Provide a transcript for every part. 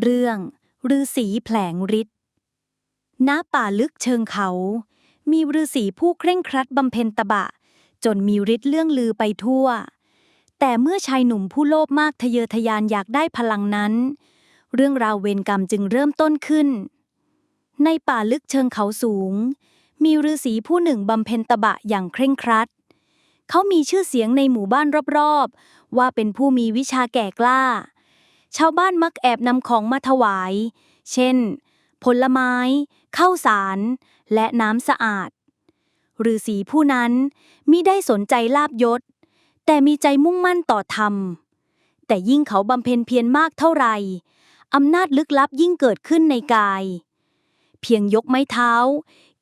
เรื่องฤาษีแผลงฤทธิ์ณป่าลึกเชิงเขา มีฤาษีผู้เคร่งครัดบำเพ็ญตบะ จนมีฤทธิ์เรื่องลือไปทั่ว แต่เมื่อชายหนุ่มผู้โลภมากทะเยอทะยานอยากได้พลังนั้น เรื่องราวเวรกรรมจึงเริ่มต้นขึ้น ในป่าลึกเชิงเขาสูง มีฤาษีผู้หนึ่งบำเพ็ญตบะอย่างเคร่งครัด เขามีชื่อเสียงในหมู่บ้านรอบๆ ว่าเป็นผู้มีวิชาแก่กล้า ชาวบ้านมักแอบนำของมาถวาย เช่น ผลไม้ ข้าวสาร และน้ำสะอาดฤาษีผู้นั้นมิได้สนใจลาบยศ แต่มีใจมุ่งมั่นต่อธรรม แต่ยิ่งเขาบำเพ็ญเพียรมากเท่าไหร่อำนาจลึกลับยิ่งเกิดขึ้นในกาย เพียงยกไม้เท้า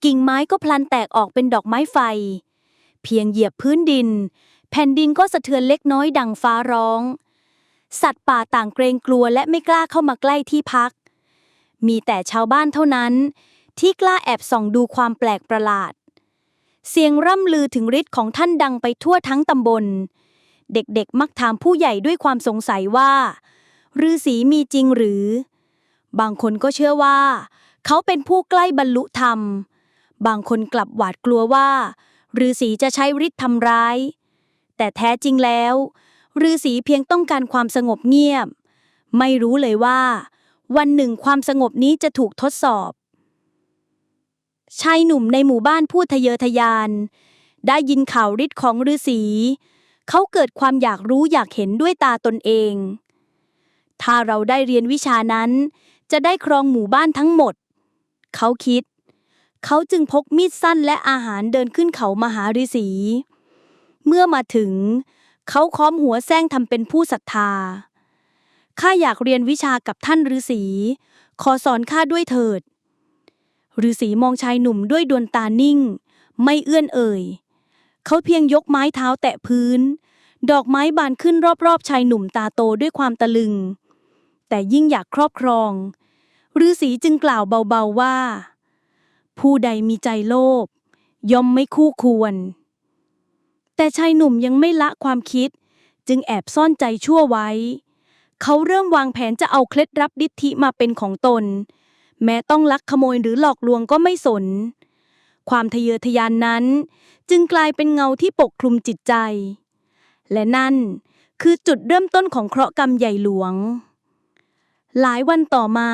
กิ่งไม้ก็พลันแตกออกเป็นดอกไม้ไฟ เพียงเหยียบพื้นดิน แผ่นดินก็สะเทือนเล็กน้อยดังฟ้าร้อง สัตว์ป่าต่างเกรงกลัวและไม่กล้าเข้ามาใกล้ที่พัก มีแต่ชาวบ้านเท่านั้น ที่กล้าแอบส่องดูความแปลกประหลาด เสียงร่ำลือถึงฤทธิ์ของท่านดังไปทั่วทั้งตำบล เด็กๆ มักถามผู้ใหญ่ด้วยความสงสัยว่าฤาษีมีจริงหรือ บางคนก็เชื่อว่า เขาเป็นผู้ใกล้บรรลุธรรม บางคนกลับหวาดกลัวว่าฤาษีจะใช้ฤทธิ์ทำร้าย แต่แท้จริงแล้ว ฤาษีเพียงต้องการความสงบเงียบ ไม่รู้เลยว่า วันหนึ่งความสงบนี้จะถูกทดสอบ ชายหนุ่มในหมู่บ้านพูดทะเยอทะยาน ได้ยินข่าวฤทธิ์ของฤาษี เขาเกิดความอยากรู้อยากเห็นด้วยตาตนเอง ถ้าเราได้เรียนวิชานั้น จะได้ครองหมู่บ้านทั้งหมด เขาคิด เขาจึงพกมีดสั้นและอาหารเดินขึ้นเขามาหาฤาษี เมื่อมาถึง เขาค้อมหัวแซงทำเป็นผู้ศรัทธา ข้าอยากเรียนวิชากับท่านฤาษี ขอสอนข้าด้วยเถิด ฤาษีมองชายหนุ่มด้วยดวงตานิ่ง ไม่เอื้อนเอ่ย เขาเพียงยกไม้เท้าแตะพื้น ดอกไม้บานขึ้นรอบๆ ชายหนุ่มตาโตด้วยความตะลึง แต่ยิ่งอยากครอบครอง ฤาษีจึงกล่าวเบาๆว่า ผู้ใดมีใจโลภย่อมไม่คู่ควร แต่ชายหนุ่มยังไม่ละความคิด จึงแอบซ่อนใจชั่วไว้ เขาเริ่มวางแผนจะเอาเคล็ดลับดิธิมาเป็นของตน แม้ต้องลักขโมยหรือหลอกลวงก็ไม่สน ความทะเยอทะยานนั้น จึงกลายเป็นเงาที่ปกคลุมจิตใจ และนั่นคือจุดเริ่มต้นของเคราะห์กรรมใหญ่หลวง หลายวันต่อมา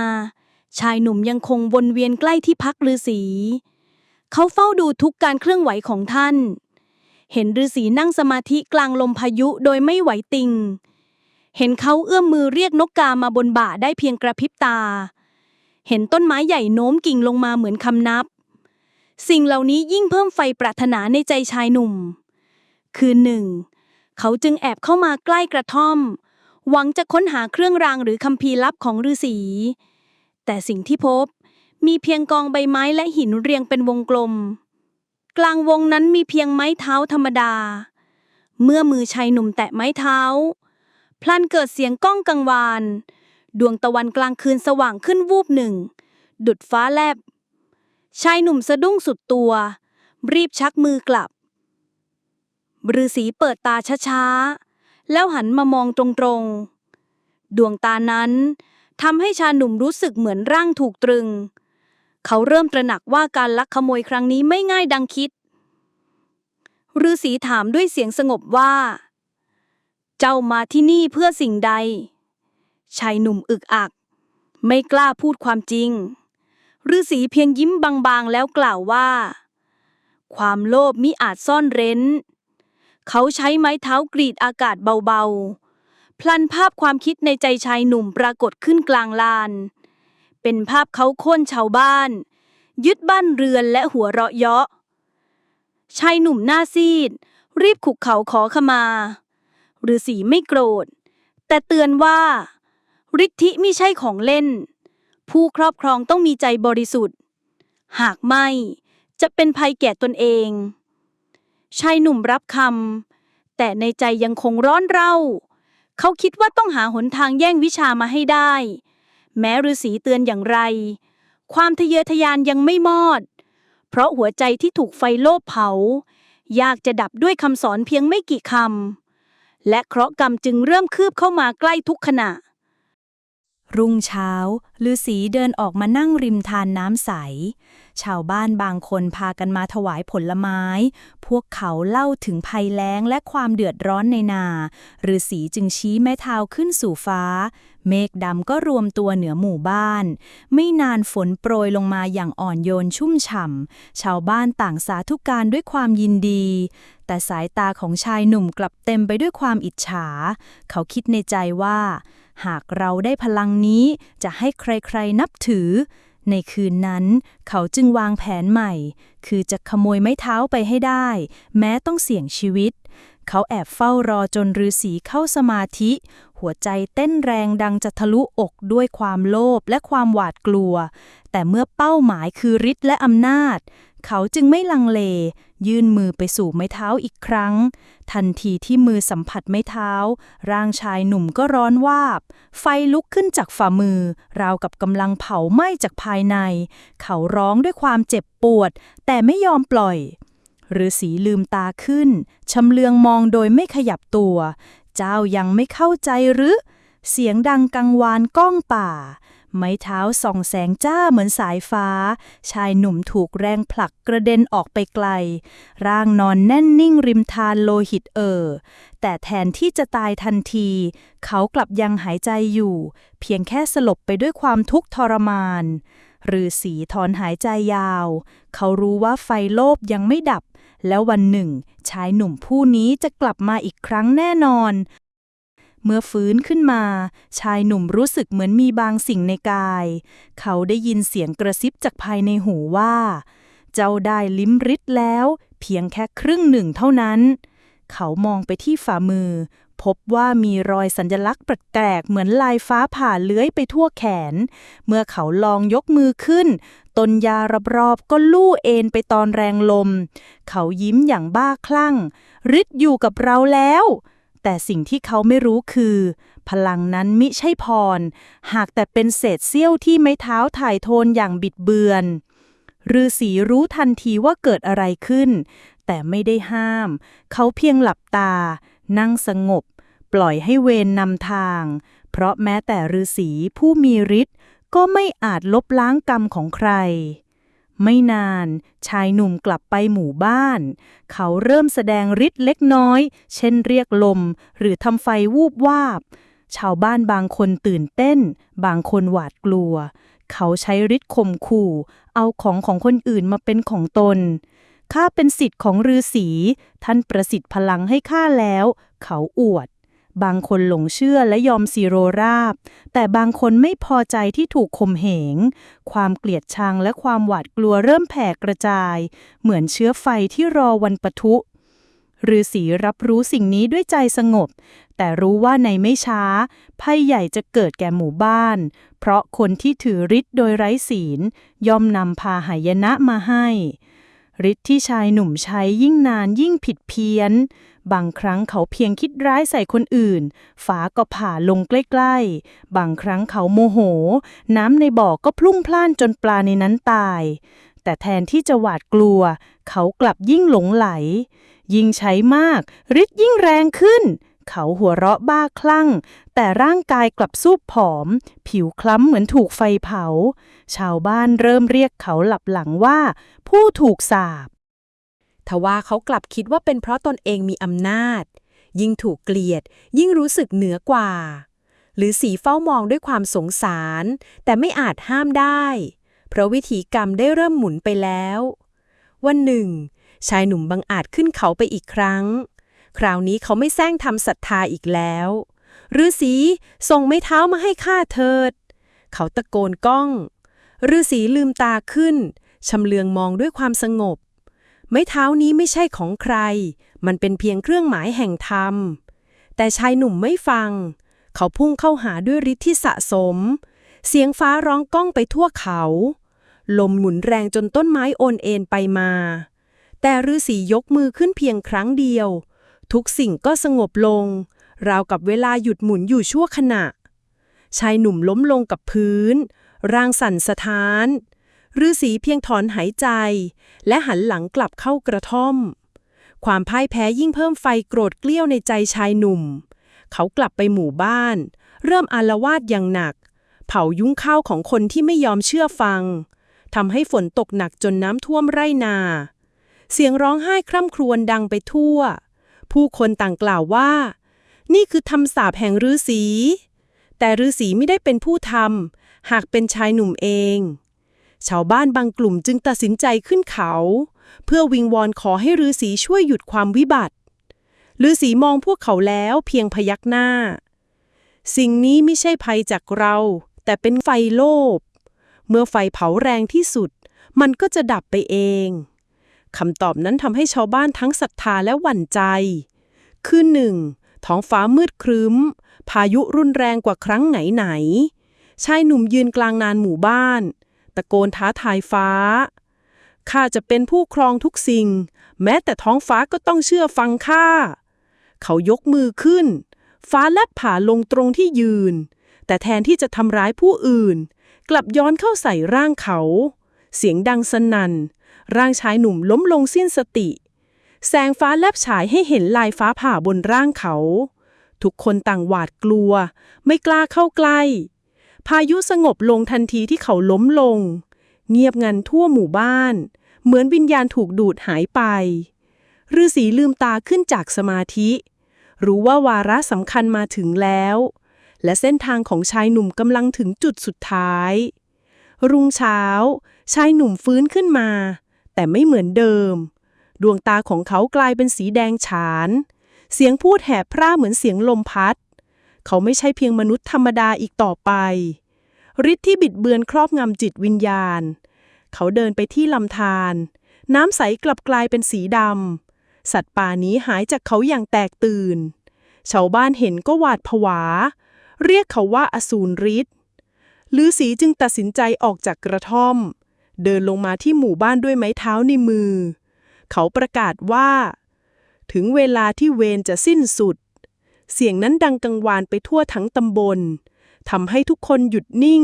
ชายหนุ่มยังคงวนเวียนใกล้ที่พักฤาษี เขาเฝ้าดูทุกการเคลื่อนไหวของท่าน เห็นฤาษีนั่งสมาธิกลางลมพายุโดยไม่ไหวติง เห็นเขาเอื้อมมือเรียกนกกามาบนบ่าได้เพียงกระพริบตา เห็นต้นไม้ใหญ่โน้มกิ่งลงมาเหมือนคำนับ สิ่งเหล่านี้ยิ่งเพิ่มไฟปรารถนาในใจชายหนุ่ม คืนหนึ่ง เขาจึงแอบเข้ามาใกล้กระท่อม หวังจะค้นหาเครื่องรางหรือคัมภีร์ลับของฤาษี แต่สิ่งที่พบมีเพียงกองใบไม้และหินเรียงเป็นวงกลม กลางวงนั้นมีเพียงไม้เท้าธรรมดา เมื่อมือชายหนุ่มแตะไม้เท้า พลันเกิดเสียงก้องกังวาน ดวงตะวันกลางคืนสว่างขึ้นวูบหนึ่ง ดุดฟ้าแลบ ชายหนุ่มสะดุ้งสุดตัว รีบชักมือกลับฤาษีเปิดตาช้าๆ แล้วหันมามองตรงๆ ดวงตานั้นทำให้ชายหนุ่มรู้สึกเหมือนร่างถูกตรึง เขาเริ่มตระหนักว่าการลักขโมยครั้งนี้ไม่ง่ายดังคิดฤาษีถามด้วยเสียงสงบว่า เจ้ามาที่นี่เพื่อสิ่งใด ชายหนุ่มอึกอัก ไม่กล้าพูดความจริงฤาษีเพียงยิ้มบางๆแล้วกล่าวว่า ความโลภมิอาจซ่อนเร้น เขาใช้ไม้เท้ากรีดอากาศเบาๆ พลันภาพความคิดในใจชายหนุ่มปรากฏขึ้นกลางลาน เป็นภาพเขาโค่นชาวบ้าน ยึดบ้านเรือนและหัวเราะเยาะชายหนุ่มหน้าซีด รีบขุกเขาขอขมาฤาษีไม่โกรธ แต่เตือนว่าฤทธิมิใช่ของเล่น ผู้ครอบครองต้องมีใจบริสุทธิ์ หากไม่จะเป็นภัยแก่ตนเอง ชายหนุ่มรับคำแต่ในใจยังคงร้อนเร่า เขาคิดว่าต้องหาหนทางแย่งวิชามาให้ได้ แม้ฤาษีเตือนอย่างไร ความทะเยอทะยานยังไม่มอด เพราะหัวใจที่ถูกไฟโลภเผา ยากจะดับด้วยคำสอนเพียงไม่กี่คำ และเคราะห์กรรมจึงเริ่มคืบเข้ามาใกล้ทุกขณะ รุ่งเช้าฤาษีเดินออกมานั่งริมทานน้ำใส ชาวบ้านบางคนพากันมาถวายผลไม้ พวกเขาเล่าถึงภัยแล้งและความเดือดร้อนในนาฤาษีจึงชี้แม่เท้าขึ้นสู่ฟ้า เมฆดำก็รวมตัวเหนือหมู่บ้าน ไม่นานฝนโปรยลงมาอย่างอ่อนโยนชุ่มฉ่ำ ชาวบ้านต่างสาธุการด้วยความยินดี แต่สายตาของชายหนุ่มกลับเต็มไปด้วยความอิจฉา เขาคิดในใจว่า หากเราได้พลังนี้จะให้ใครๆนับถือ ในคืนนั้น เขาจึงวางแผนใหม่ คือจะขโมยไม้เท้าไปให้ได้ แม้ต้องเสี่ยงชีวิต เขาแอบเฝ้ารอจนฤาษีเข้าสมาธิ หัวใจเต้นแรงดังจะทะลุอกด้วยความโลภและความหวาดกลัว แต่เมื่อเป้าหมายคือฤทธิ์และอำนาจ เขาจึงไม่ลังเล ยื่นมือไปสู่ไม้เท้าอีกครั้ง ทันทีที่มือสัมผัสไม้เท้า ร่างชายหนุ่มก็ร้อนวาบ ไฟลุกขึ้นจากฝ่ามือ ราวกับกำลังเผาไหม้จากภายใน เขาร้องด้วยความเจ็บปวด แต่ไม่ยอมปล่อย ฤาษีลืมตาขึ้น ชำเลืองมองโดยไม่ขยับตัว เจ้ายังไม่เข้าใจหรือ เสียงดังกังวานก้องป่า ไม้เท้าส่องแสงจ้าเหมือนสายฟ้า ชายหนุ่มถูกแรงผลักกระเด็นออกไปไกล ร่างนอนแน่นนิ่งริมทานโลหิตเอ่อ แต่แทนที่จะตายทันที เขากลับยังหายใจอยู่ เพียงแค่สลบไปด้วยความทุกข์ทรมานฤาษีถอนหายใจยาว เขารู้ว่าไฟโลภยังไม่ดับ แล้ววันหนึ่ง ชายหนุ่มผู้นี้จะกลับมาอีกครั้งแน่นอน เมื่อฟื้นขึ้นมา ชายหนุ่มรู้สึกเหมือนมีบางสิ่งในกาย เขาได้ยินเสียงกระซิบจากภายในหูว่า เจ้าได้ลิ้มริดแล้ว เพียงแค่ครึ่งหนึ่งเท่านั้น เขามองไปที่ฝ่ามือ พบว่ามีรอยสัญลักษณ์แปลกๆเหมือนลายฟ้าผ่าเลื้อยไปทั่วแขน เมื่อเขาลองยกมือขึ้น ต้นยารอบๆก็ลู่เอ็นไปตอนแรงลม เขายิ้มอย่างบ้าคลั่งฤทธิ์อยู่กับเราแล้ว แต่สิ่งที่เขาไม่รู้คือ พลังนั้นมิใช่พร หากแต่เป็นเศษเสี้ยวที่ไม้เท้าถ่ายโทนอย่างบิดเบือนฤาษีรู้ทันทีว่าเกิดอะไรขึ้น แต่ไม่ได้ห้าม เขาเพียงหลับตา นั่งสงบ ปล่อยให้เวรนำทาง เพราะแม้แต่ฤาษีผู้มีฤทธิ์ก็ไม่อาจลบล้างกรรมของใคร ไม่นานชายหนุ่มกลับไปหมู่บ้าน เขาเริ่มแสดงฤทธิ์เล็กน้อย เช่นเรียกลม หรือทำไฟวูบวาบ ชาวบ้านบางคนตื่นเต้น บางคนหวาดกลัว เขาใช้ฤทธิ์ข่มขู่ เอาของของคนอื่นมาเป็นของตน ข้าเป็นสิทธิ์ของฤาษีท่านประสิทธิ์พลังให้ข้าแล้ว เขาอวด บางคนหลงเชื่อและยอมซีโรราบ แต่บางคนไม่พอใจที่ถูกข่มเหง ความเกลียดชังและความหวาดกลัวเริ่มแผ่กระจาย เหมือนเชื้อไฟที่รอวันปะทุฤาษีรับรู้สิ่งนี้ด้วยใจสงบ แต่รู้ว่าในไม่ช้า ภัยใหญ่จะเกิดแก่หมู่บ้าน เพราะคนที่ถือฤทธิ์โดยไร้ศีลย่อมนำพาหายนะมาให้ ฤทธิ์ที่ชายหนุ่มใช้ยิ่งนานยิ่งผิดเพี้ยน บางครั้งเขาเพียงคิดร้ายใส่คนอื่น ฝาก็ผ่าลงใกล้ๆ บางครั้งเขาโมโห น้ำในบ่อก็พลุ่งพล่านจนปลาในนั้นตาย แต่แทนที่จะหวาดกลัว เขากลับยิ่งหลงไหล ยิ่งใช้มากฤทธิ์ยิ่งแรงขึ้น เขาหัวเราะบ้าคลั่ง แต่ร่างกายกลับสูบผอม ผิวคล้ำเหมือนถูกไฟเผา ชาวบ้านเริ่มเรียกเขาหลับหลังว่า ผู้ถูกสาปทว่าเขากลับคิดว่าเป็นเพราะตนเองมีอำนาจ ยิ่งถูกเกลียด ยิ่งรู้สึกเหนือกว่า หรือสีเฝ้ามองด้วยความสงสาร แต่ไม่อาจห้ามได้ เพราะวิถีกรรมได้เริ่มหมุนไปแล้ว วันหนึ่ง ชายหนุ่มบังอาจขึ้นเขาไปอีกครั้ง คราวนี้เขาไม่แซงทำศรัทธาอีกแล้วฤาษีส่งไม้เท้ามาให้ข้าเถิด เขาตะโกนก้องฤาษีลืมตาขึ้นชำเลืองมองด้วยความสงบ ไม้เท้านี้ไม่ใช่ของใคร มันเป็นเพียงเครื่องหมายแห่งธรรม แต่ชายหนุ่มไม่ฟัง เขาพุ่งเข้าหาด้วยฤทธิ์ที่สะสม เสียงฟ้าร้องก้องไปทั่วเขา ลมหมุนแรงจนต้นไม้โอนเอ็นไปมา แต่ฤาษียกมือขึ้นเพียงครั้งเดียว ทุกสิ่งก็สงบลง ราวกับเวลาหยุดหมุนอยู่ชั่วขณะ ชายหนุ่มล้มลงกับพื้น ร่างสั่นสะท้านฤาษีเพียงถอนหายใจ และหันหลังกลับเข้ากระท่อม ความพ่ายแพ้ยิ่งเพิ่มไฟโกรธเกลี้ยวในใจชายหนุ่ม เขากลับไปหมู่บ้าน เริ่มอาละวาดอย่างหนัก เผายุ้งข้าวของคนที่ไม่ยอมเชื่อฟังทำให้ฝนตกหนักจนน้ำท่วมไร่นา เสียงร้องไห้คร่ำครวญดังไปทั่ว ผู้คนต่างกล่าวว่า นี่คือทำสาปแห่งฤาษีแต่ฤาษีไม่ได้เป็นผู้ทำหากเป็นชายหนุ่มเอง ชาวบ้านบางกลุ่มจึงตัดสินใจขึ้นเขา เพื่อวิงวอนขอให้ฤาษีช่วยหยุดความวิบัติฤาษีมองพวกเขาแล้วเพียงพยักหน้า สิ่งนี้ไม่ใช่ภัยจากเรา แต่เป็นไฟโลภเมื่อไฟเผาแรงที่สุด มันก็จะดับไปเอง คำตอบนั้นทำให้ชาวบ้านทั้งศรัทธาและหวั่นใจ คืนหนึ่งท้องฟ้ามืดครึ้ม พายุรุนแรงกว่าครั้งไหนไหนๆชายหนุ่มยืนกลางนานหมู่บ้าน ตะโกนท้าทายฟ้า ข้าจะเป็นผู้ครองทุกสิ่ง แม้แต่ท้องฟ้าก็ต้องเชื่อฟังข้า เขายกมือขึ้น ฟ้าแลบผ่าลงตรงที่ยืน แต่แทนที่จะทำร้ายผู้อื่น กลับย้อนเข้าใส่ร่างเขา เสียงดังสนั่น ร่างชายหนุ่มล้มลงสิ้นสติ แสงฟ้าแลบฉายให้เห็นลายฟ้าผ่าบนร่างเขา ทุกคนต่างหวาดกลัว ไม่กล้าเข้าใกล้ พายุสงบลงทันทีที่เขาล้มลง เงียบงันทั่วหมู่บ้าน เหมือนวิญญาณถูกดูดหายไปฤาษีลืมตาขึ้นจากสมาธิ รู้ว่าวาระสำคัญมาถึงแล้ว และเส้นทางของชายหนุ่มกำลังถึงจุดสุดท้าย รุ่งเช้า ชายหนุ่มฟื้นขึ้นมา แต่ไม่เหมือนเดิม ดวงตาของเขากลายเป็นสีแดงฉาน เสียงพูดแหบพร่าเหมือนเสียงลมพัด เขาไม่ใช่เพียงมนุษย์ธรรมดาอีกต่อไปฤทธิ์ที่บิดเบือนครอบงำจิตวิญญาณ เขาเดินไปที่ลำธารน้ำใสกลับกลายเป็นสีดำ สัตว์ป่านี้หายจากเขาอย่างแตกตื่น ชาวบ้านเห็นก็หวาดผวา เรียกเขาว่าอสูรฤทธิ์ฤาษีจึงตัดสินใจออกจากกระท่อม เดินลงมาที่หมู่บ้านด้วยไม้เท้าในมือ เขาประกาศว่า ถึงเวลาที่เวรจะสิ้นสุด เสียงนั้นดังกังวานไปทั่วทั้งตำบลทำให้ทุกคนหยุดนิ่ง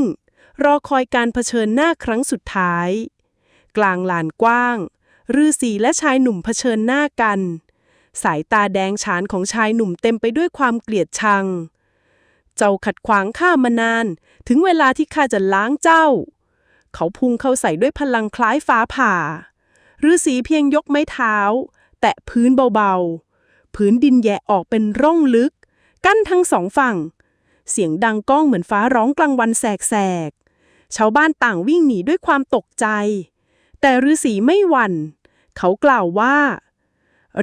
รอคอยการเผชิญหน้าครั้งสุดท้าย กลางลานกว้างฤาษีและชายหนุ่มเผชิญหน้ากัน สายตาแดงฉานของชายหนุ่มเต็มไปด้วยความเกลียดชัง เจ้าขัดขวางข้ามานาน ถึงเวลาที่ข้าจะล้างเจ้า เขาพุ่งเข้าใส่ด้วยพลังคล้ายฟ้าผ่าฤาษีเพียงยกไม้เท้า แตะพื้นเบาๆ พื้นดินแยะออกเป็นร่องลึก กั้นทั้งสองฝั่ง เสียงดังก้องเหมือนฟ้าร้องกลางวันแสกๆ ชาวบ้านต่างวิ่งหนีด้วยความตกใจ แต่ฤาษีไม่หวั่น เขากล่าวว่า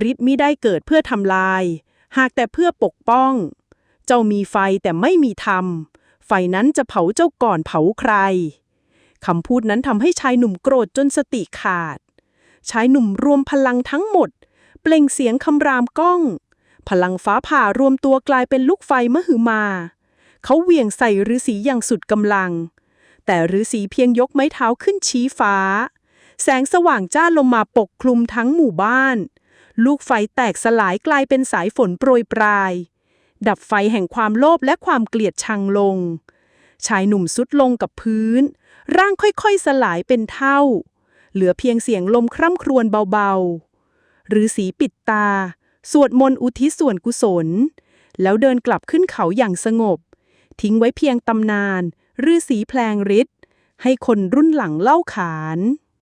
ฤทธิ์มิได้เกิดเพื่อทำลาย หากแต่เพื่อปกป้อง เจ้ามีไฟแต่ไม่มีธรรม ไฟนั้นจะเผาเจ้าก่อนเผาใคร คำพูดนั้นทำให้ชายหนุ่มโกรธจนสติขาด ชายหนุ่มรวมพลังทั้งหมด เปล่งเสียงคำรามก้อง พลังฟ้าผ่ารวมตัวกลายเป็นลูกไฟมหึมา เขาเหวี่ยงใส่ฤาษีอย่างสุดกำลัง แต่ฤาษีเพียงยกไม้เท้าขึ้นชี้ฟ้า แสงสว่างจ้าลงมาปกคลุมทั้งหมู่บ้าน ลูกไฟแตกสลายกลายเป็นสายฝนโปรยปลาย ดับไฟแห่งความโลภและความเกลียดชังลง ชายหนุ่มสุดลงกับพื้น ร่างค่อยๆสลายเป็นเท่า เหลือเพียงเสียงลมคร่ำครวญเบาๆ หรือสีปิดตา สวดมนต์อุทิศส่วนกุศล แล้วเดินกลับขึ้นเขาอย่างสงบ ทิ้งไว้เพียงตำนานฤาษีแพลงฤทธิ์ให้คนรุ่นหลังเล่าขาน